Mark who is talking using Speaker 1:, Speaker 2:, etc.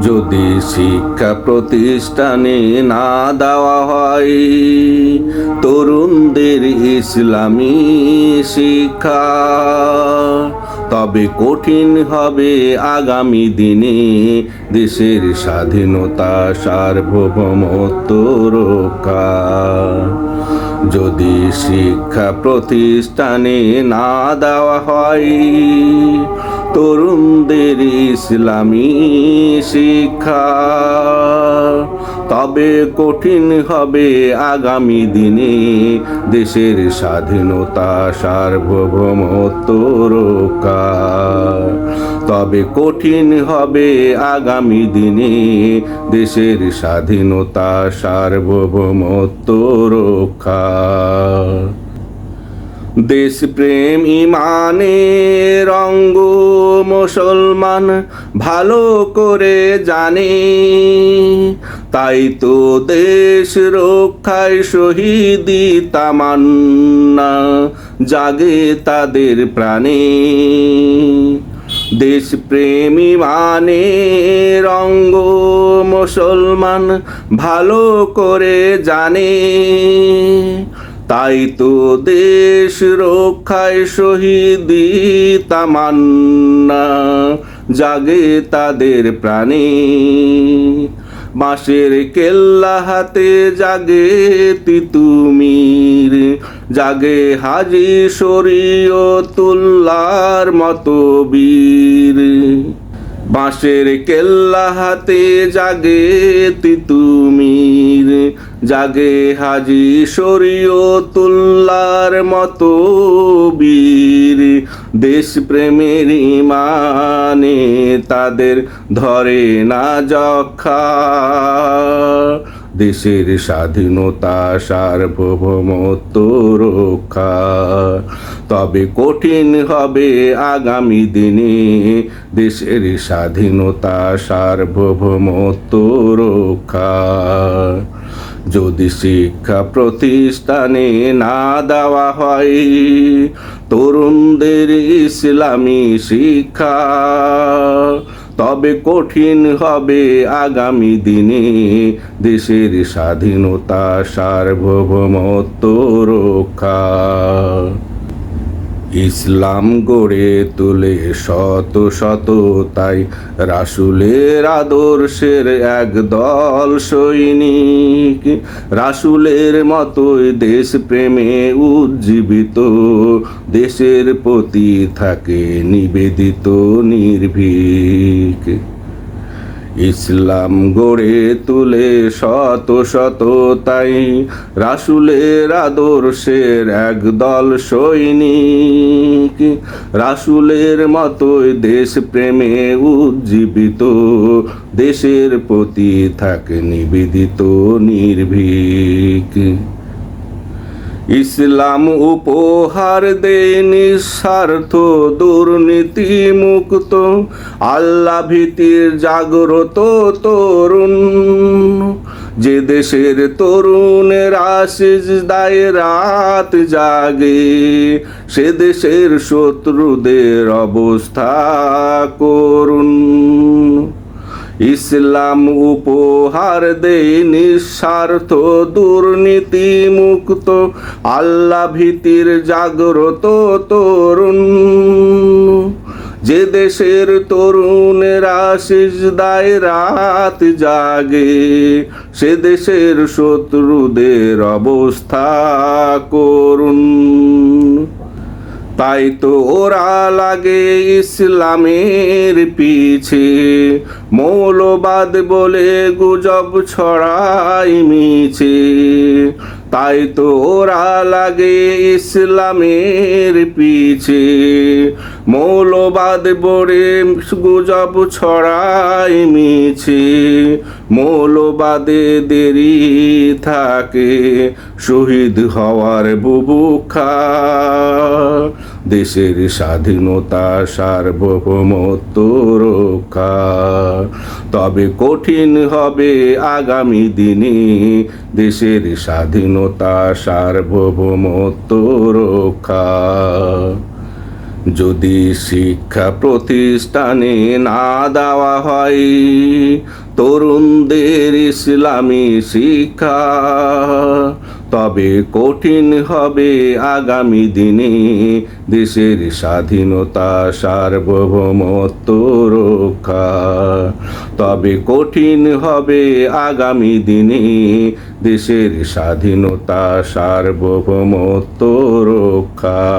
Speaker 1: যদি শিক্ষা প্রতিষ্ঠানে না দেওয়া হয়, তরুণদের ইসলামী শিক্ষা। তবে কঠিন হবে আগামী দিনে দেশের স্বাধীনতা সার্বভৌমত্ব রক্ষা। যদি শিক্ষা প্রতিষ্ঠানে না দেওয়া হয় তরুণদের ইসলামী শিক্ষা। তবে কঠিন হবে আগামী দিনে দেশের স্বাধীনতা, সার্বভৌমত্ব রক্ষা। তবে কঠিন হবে আগামী দিনে দেশের স্বাধীনতা, সার্বভৌমত্ব রক্ষা। দেশপ্রেম ইমানের রঙ্গ মুসলমান ভালো করে জানে। তাই তো দেশ রক্ষায় শহীদি তামান্না জাগে তাদের প্রাণে। দেশপ্রেমী মানে রঙ্গ মুসলমান ভালো করে জানে। তাই তো দেশ রক্ষায় শহীদি তামান্না জাগে তাদের প্রাণে। বাঁশের কেল্লা হাতে জাগে তিতুমির, জাগে হাজি শরীয়তুল্লার মতো বীর। বাঁশের কেল্লা হাতে জাগে তিতুমির জাগে হাজি শরীয়তুল্লার মতো বীর। দেশপ্রেমের ইমানে তাদের ধরে না যক্ষা দেশের স্বাধীনতা, সার্বভৌমত্ব রক্ষা। তবে কঠিন হবে আগামী দিনে দেশের স্বাধীনতা, সার্বভৌমত্ব রক্ষা। যদি শিক্ষা প্রতিষ্ঠানে না দেওয়া হয়, তরুণদের ইসলামী শিক্ষা তবে কঠিন হবে আগামী দিনে দেশের স্বাধীনতা সার্বভৌমত্ব রক্ষা। ইসলাম গড়ে তুলে শত শত, তাই রাসুলের আদর্শের একদল সৈনিক। রাসুলের মতোই দেশ প্রেমে উজ্জীবিত, দেশের প্রতি থাকে নিবেদিত, নির্ভীক। ইসলাম গড়ে তুলে শত শত তাই রাসুলের আদর্শের একদল সৈনিক। রাসুলের মতোই দেশ প্রেমে উজ্জীবিত, দেশের প্রতি থাকে নিবেদিত, নির্ভীক। ইসলাম উপহার দেয় নিঃস্বার্থ দুর্নীতি মুক্ত। আল্লাহ ভীতির জাগ্রত তরুণ। যে দেশের তরুণের আশিস দায় রাত জাগে, সে দেশের শত্রুদের অবস্থা করুন ইসলাম উপহার দেয় নিঃস্বার্থ দুর্নীতি মুক্ত আল্লাহ ভীতির জাগ্রত তরুণ। যে দেশের তরুণেরা সিজদায় রাত জাগে, সে দেশের শত্রুদের অবস্থা করুন তাই তো ওরা লাগে ইসলামের পিছে মৌলবাদ বলে গুজব ছড়াই মিছে। তাই তো ওরা লাগে ইসলামের পিছে। মৌলবাদ বলে গুজব ছড়াই মিছে। মৌলবাদে দেরি থাকে, শহীদ হওয়ার বুবুখা দেশের স্বাধীনতা সার্বভৌমত্ব রক্ষা তবে কঠিন হবে আগামী দিনে দেশের স্বাধীনতা সার্বভৌমত্ব রক্ষা যদি শিক্ষা প্রতিষ্ঠানে না দেওয়া হয়, তরুণদের ইসলামী শিক্ষা তবে কঠিন হবে আগামী দিনে। দেশের স্বাধীনতা, সার্বভৌমত্ব রক্ষা। তবে কঠিন হবে আগামী দিনে। দেশের স্বাধীনতা, সার্বভৌমত্ব রক্ষা।